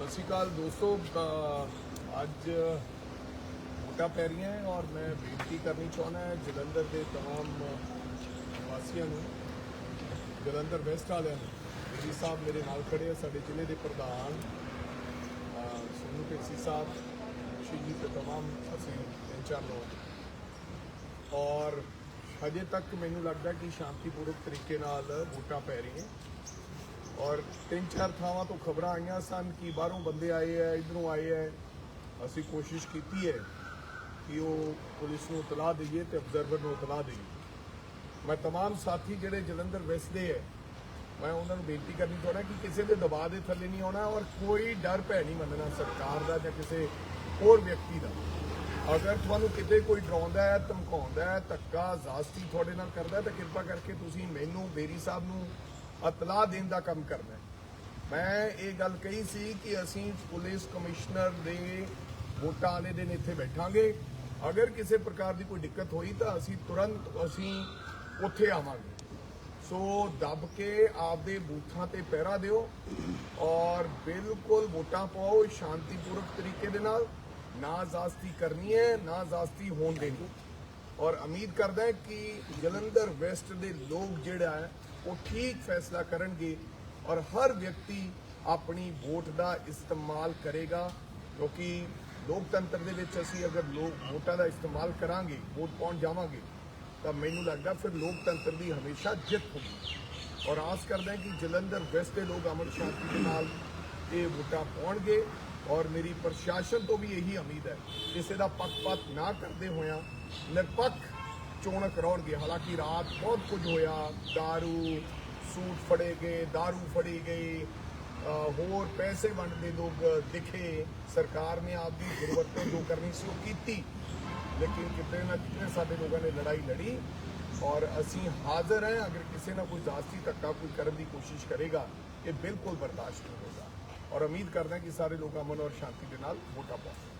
ਸਤਿ ਸ਼੍ਰੀ ਅਕਾਲ ਦੋਸਤੋ ਅ, ਅੱਜ ਵੋਟਾਂ ਪੈ ਰਹੀਆਂ ਹੈ ਔਰ ਮੈਂ ਬੇਨਤੀ ਕਰਨੀ ਚਾਹੁੰਦਾ ਹਾਂ ਜਲੰਧਰ ਦੇ तमाम ਵਾਸੀਆਂ ਨੂੰ ਜਲੰਧਰ ਵੈਸਟ ਵਾਲਿਆਂ ਨੂੰ ਜੀ ਸਾਹਿਬ ਮੇਰੇ ਨਾਲ ਖੜੇ ਆ ਸਾਡੇ ਜ਼ਿਲ੍ਹੇ ਦੇ ਪ੍ਰਧਾਨ ਅ, ਸੋਨੂ ਢੇਸੀ ਸਾਹਿਬ ਸ਼੍ਰੀ ਜੀ ਤੇ तमाम ਅਸੀਂ ਤਿੰਨ ਚਾਰ ਲੋਕ ਔਰ ਹਜੇ ਤੱਕ ਮੈਨੂੰ ਲੱਗਦਾ ਕਿ ਸ਼ਾਂਤੀਪੂਰਵਕ ਤਰੀਕੇ ਨਾਲ ਵੋਟਾਂ ਪੈ ਰਹੀਆਂ ਔਰ ਤਿੰਨ ਚਾਰ ਥਾਵਾਂ ਤੋਂ ਖਬਰਾਂ ਆਈਆਂ ਸਨ ਕਿ ਬਾਹਰੋਂ ਬੰਦੇ ਆਏ ਐ ਇਧਰੋਂ ਆਏ ਐ ਅਸੀਂ ਕੋਸ਼ਿਸ਼ ਕੀਤੀ ਹੈ ਕਿ ਉਹ ਪੁਲਿਸ ਨੂੰ ਇਤਲਾਹ ਦਈਏ ਤੇ ਅਬਜ਼ਰਵਰ ਨੂੰ ਇਤਲਾਹ ਦਈਏ ਮੈਂ तमाम ਸਾਥੀ ਜਿਹੜੇ ਜਲੰਧਰ ਵਸਦੇ ਐ ਮੈਂ ਉਹਨਾਂ ਨੂੰ ਬੇਨਤੀ ਕਰਨੀ ਚਾਹੁੰਦਾ ਕਿ ਕਿਸੇ ਦੇ ਦਬਾਅ ਦੇ ਥੱਲੇ ਨਹੀਂ ਆਉਣਾ ਔਰ ਕੋਈ ਡਰ ਭੈ ਨਹੀਂ ਮੰਨਣਾ ਸਰਕਾਰ ਦਾ ਜਾਂ ਕਿਸੇ ਹੋਰ ਵਿਅਕਤੀ ਦਾ ਅਗਰ ਤੁਹਾਨੂੰ ਕਿਤੇ ਕੋਈ ਡਰਾਉਂਦਾ ਹੈ ਧਮਕਾਉਂਦਾ ਹੈ ਧੱਕਾ ਜ਼ਾਸਤੀ ਤੁਹਾਡੇ ਨਾਲ ਕਰਦਾ ਹੈ ਤਾਂ ਕਿਰਪਾ ਕਰਕੇ ਤੁਸੀਂ ਮੈਨੂੰ ਬੇਰੀ ਸਾਹਿਬ ਨੂੰ ਇਤਲਾਹ ਦੇਣ ਦਾ ਕੰਮ ਕਰਨਾ ਹੈ। ਮੈਂ ਇਹ ਗੱਲ ਕਹੀ ਸੀ ਕਿ ਅਸੀਂ ਪੁਲਿਸ ਕਮਿਸ਼ਨਰ ਦੇ ਵੋਟਾਂ ਵਾਲੇ ਦਿਨ ਇੱਥੇ ਬੈਠਾਂਗੇ। ਅਗਰ ਕਿਸੇ ਪ੍ਰਕਾਰ ਦੀ ਕੋਈ ਦਿੱਕਤ ਹੋਈ ਤਾਂ ਅਸੀਂ ਤੁਰੰਤ ਅਸੀਂ ਉੱਥੇ ਆਵਾਂਗੇ। ਸੋ ਦੱਬ ਕੇ ਆਪਦੇ ਬੂਥਾਂ ਤੇ ਪਹਿਰਾ ਦਿਓ ਔਰ ਬਿਲਕੁਲ ਵੋਟਾਂ ਪਾਓ ਸ਼ਾਂਤੀਪੂਰਵਕ ਤਰੀਕੇ ਦੇ ਨਾਲ। ਨਾ ਜ਼ਾਸਤੀ ਕਰਨੀ ਹੈ, ਨਾ ਜ਼ਾਸਤੀ ਹੋਣ ਦੇਣੀ। ਔਰ ਉਮੀਦ ਕਰਦਾ ਕਿ ਜਲੰਧਰ ਵੈਸਟ ਦੇ ਲੋਕ ਜਿਹੜਾ ਹੈ ਉਹ ਠੀਕ ਫੈਸਲਾ ਕਰਨਗੇ ਔਰ ਹਰ ਵਿਅਕਤੀ ਆਪਣੀ ਵੋਟ ਦਾ ਇਸਤੇਮਾਲ ਕਰੇਗਾ, ਕਿਉਂਕਿ ਲੋਕਤੰਤਰ ਦੇ ਵਿੱਚ ਅਸੀਂ ਅਗਰ ਲੋਕ ਵੋਟਾਂ ਦਾ ਇਸਤੇਮਾਲ ਕਰਾਂਗੇ, ਵੋਟ ਪਾਉਣ ਜਾਵਾਂਗੇ, ਤਾਂ ਮੈਨੂੰ ਲੱਗਦਾ ਫਿਰ ਲੋਕਤੰਤਰ ਦੀ ਹਮੇਸ਼ਾ ਜਿੱਤ ਹੋਊਗੀ। ਔਰ ਆਸ ਕਰਦਾ ਹਾਂ ਕਿ ਜਲੰਧਰ ਵੈਸਟ ਦੇ ਲੋਕ ਅਮਰ ਸ਼ਾਂਤੀ ਦੇ ਨਾਲ ਇਹ ਵੋਟਾਂ ਪਾਉਣਗੇ ਔਰ ਮੇਰੀ ਪ੍ਰਸ਼ਾਸਨ ਤੋਂ ਵੀ ਇਹੀ ਉਮੀਦ ਹੈ, ਕਿਸੇ ਦਾ ਪੱਖਪਾਤ ਨਾ ਕਰਦੇ ਹੋਇਆ ਨਿਰਪੱਖ ਚੋਣ ਕਰਾਉਣਗੇ ਹਾਲਾਂਕਿ ਰਾਤ ਬਹੁਤ ਕੁਝ ਹੋਇਆ दारू ਸੂਟ ਫੜੇ ਗਏ दारू ਫੜੀ ਗਈ ਅ, ਹੋਰ ਪੈਸੇ ਵੰਡਦੇ ਲੋਕ ਦਿਖੇ ਸਰਕਾਰ ਨੇ ਆਪਦੀ ਗੁਰਵਰਤੋਂ ਜੋ ਕਰਨੀ ਸੀ ਉਹ ਕੀਤੀ ਲੇਕਿਨ ਕਿਤੇ ਨਾ ਕਿਤੇ ਸਾਡੇ ਲੋਕਾਂ ਨੇ ਲੜਾਈ ਲੜੀ ਔਰ ਅਸੀਂ ਹਾਜ਼ਰ ਹਾਂ ਅਗਰ ਕਿਸੇ ਨਾਲ ਕੋਈ ਜ਼ਾਸਤੀ ਧੱਕਾ ਕੋਈ ਕਰਨ ਦੀ ਕੋਸ਼ਿਸ਼ ਕਰੇਗਾ ਇਹ ਬਿਲਕੁਲ ਬਰਦਾਸ਼ਤ ਨਹੀਂ ਹੋਗਾ ਔਰ ਉਮੀਦ ਕਰਦਾ ਕਿ ਸਾਰੇ ਲੋਕ ਅਮਨ ਔਰ ਸ਼ਾਂਤੀ ਦੇ ਨਾਲ ਵੋਟਾਂ ਪਾਉਣ